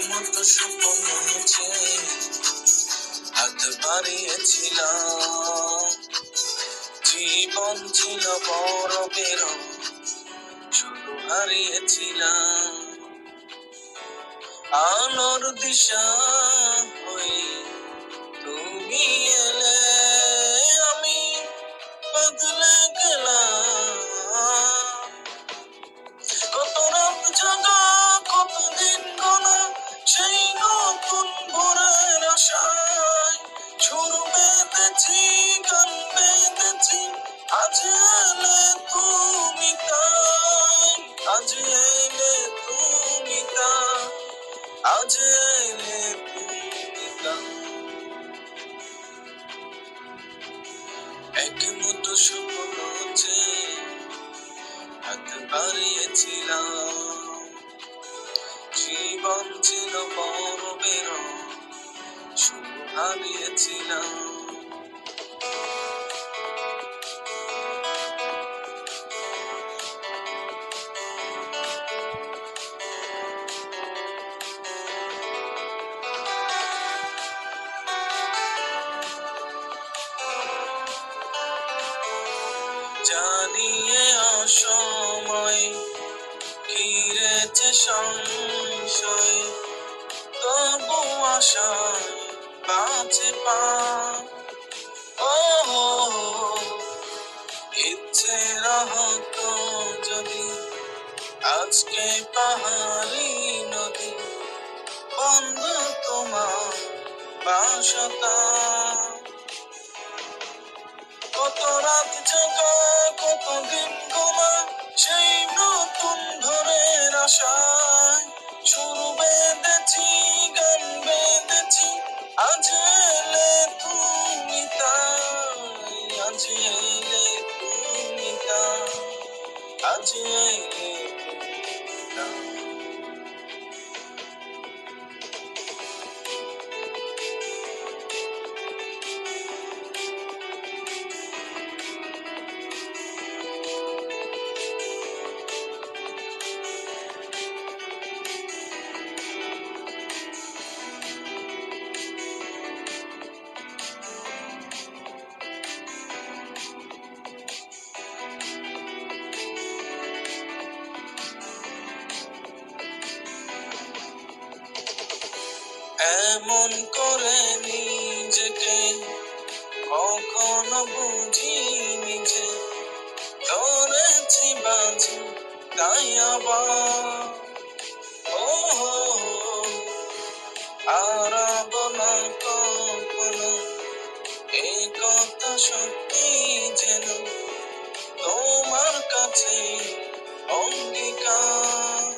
স্বপ্ন নিচে হাত বাড়িয়েছিলাম জীবন ছিল বড় বের শুধু হারিয়েছিলাম আলোর দিশা হই তুমি এলে। তুমি তাই আজ এলে এক মুঠো স্বপ্ন যে হাত বাড়িয়েছিলাম। জীবন ছিল বড় বের শুধু হারিয়েছিলাম জানিয়ে অসময় ঘিরেছে সংশয়? তবু আশায় বাঁচে পা ও ইচ্ছে রহত যদি আজকে পাহাড়ি নদী বন্ধ তোমার বাসতা। কত রাত জাগা আজ এমন করে নিজেকে কখনো বুঝিনি যে ধরেছি বাজি, তাই আবার ও হারাব না কখনো এই কথা সত্যি যেন তোমার কাছে অঙ্গীকার।